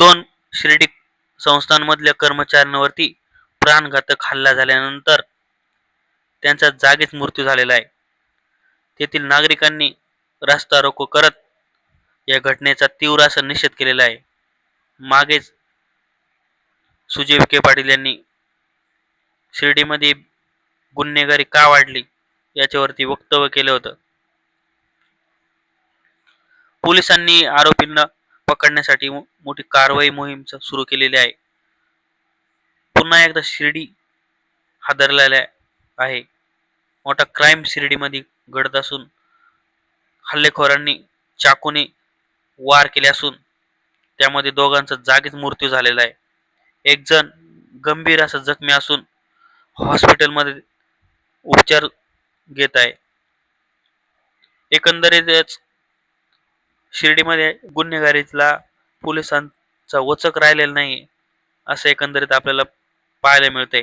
दोन शिर्डी संस्थांमधल्या कर्मचाऱ्यांवरती प्राणघातक हल्ला झाल्यानंतर त्यांचा जागीच मृत्यू झालेला आहे. तेथील नागरिकांनी रस्ता रोको करत या घटनेचा तीव्र असा निषेध केलेला आहे. मागेच सुजय विखे पाटील यांनी शिर्डीमध्ये गुन्हेगारी का वाढली याच्यावरती वक्तव्य केलं होतं. पोलिसांनी आरोपींना पकडण्यासाठी मोठी कारवाई मोहीम सुरू केलेली आहे. पुन्हा एकदा शिर्डी हादरलेल्या आहे. मोठा क्राईम शिर्डीमध्ये घडत असून हल्लेखोरांनी चाकूने वार केले असून त्यामध्ये दोघांचा जागीच मृत्यू झालेला आहे. एक जण गंभीर असा जखमी असून हॉस्पिटलमध्ये उपचार घेत आहे. एकंदरीतच शिर्डीमध्ये गुन्हेगारीतला पोलिसांचा वचक राहिलेला नाही असं एकंदरीत आपल्याला पाहायला मिळतंय.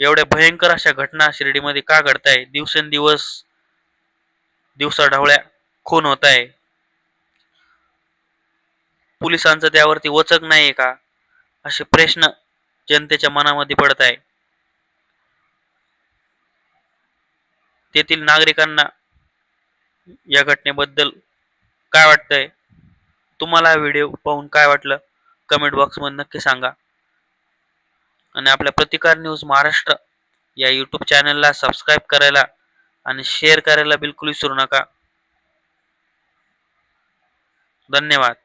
एवढ्या भयंकर अशा घटना शिर्डीमध्ये का घडताय? दिवसेंदिवस दिवसाढवळ्या खून होत आहे पोलिसांचं त्यावरती वचक नाही का? असे प्रश्न जनतेच्या मनामध्ये पडत आहे तेथील नागरिकांना या घटनेबद्दल काय वाटतंय? तुम्हाला हा व्हिडिओ पाहून काय वाटलं? कमेंट बॉक्समध्ये नक्की सांगा. आणि आपल्या प्रतिकार न्यूज महाराष्ट्र या यूट्यूब चॅनलला सबस्क्राईब करायला आणि शेअर करायला बिलकुल विसरू नका. धन्यवाद.